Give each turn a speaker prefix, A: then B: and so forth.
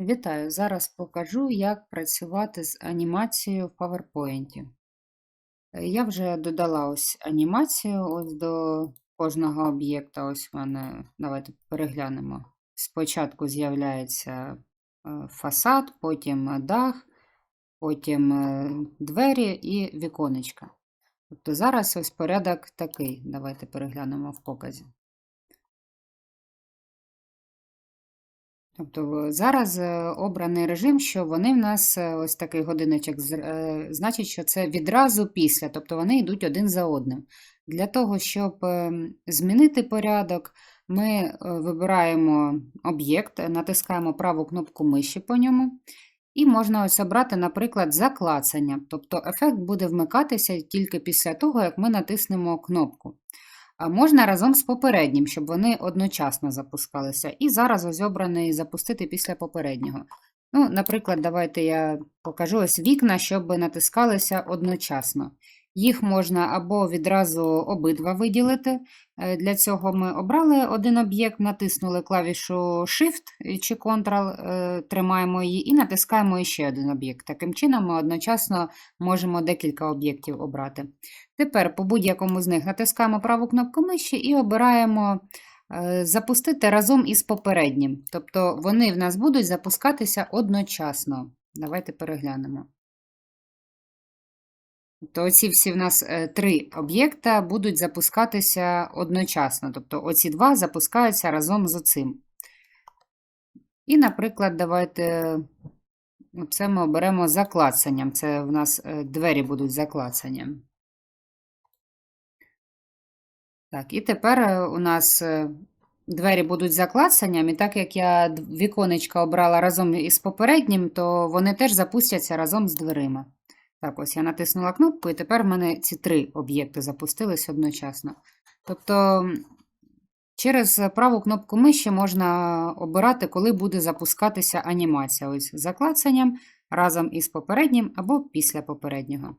A: Вітаю! Зараз покажу, як працювати з анімацією в PowerPoint. Е, Я вже додала ось анімацію ось до кожного об'єкта. Ось в мене, давайте переглянемо. Спочатку з'являється е, фасад, потім е, дах, потім двері і віконечка. Тобто зараз ось порядок такий. Давайте переглянемо в показі. Тобто зараз е, обраний режим, що вони в нас е, ось такий годиночок, е, значить, що це відразу після, тобто вони йдуть один за одним. Для того, щоб е, змінити порядок, ми вибираємо об'єкт, натискаємо праву кнопку миші по ньому, і можна ось обрати, наприклад, заклацання. Тобто ефект буде вмикатися тільки після того, як ми натиснемо кнопку. А можна разом з попереднім, щоб вони одночасно запускалися. І зараз ось обраний запустити після попереднього. Ну, наприклад, давайте я покажу ось вікна, щоб натискалися одночасно. Їх можна або відразу обидва виділити. Е, Для цього ми обрали один об'єкт, натиснули клавішу Shift чи Ctrl, е, тримаємо її і натискаємо ще один об'єкт. Таким чином ми одночасно можемо декілька об'єктів обрати. Тепер по будь-якому з них натискаємо праву кнопку миші і обираємо е, запустити разом із попереднім. Тобто вони в нас будуть запускатися одночасно. Давайте переглянемо. Тобто оці всі в нас е, три об'єкта будуть запускатися одночасно. Тобто оці два запускаються разом з оцим. І, наприклад, давайте це ми оберемо за клацанням. Це в нас е, двері будуть за клацанням. Так, і тепер е, у нас двері будуть за клацанням, і так як я віконечка обрала разом із попереднім, то вони теж запустяться разом з дверима. Так, ось я натиснула кнопку, і тепер в мене ці три об'єкти запустились одночасно. Тобто через праву кнопку миші можна обирати, коли буде запускатися анімація. Ось за клацанням разом із попереднім або після попереднього.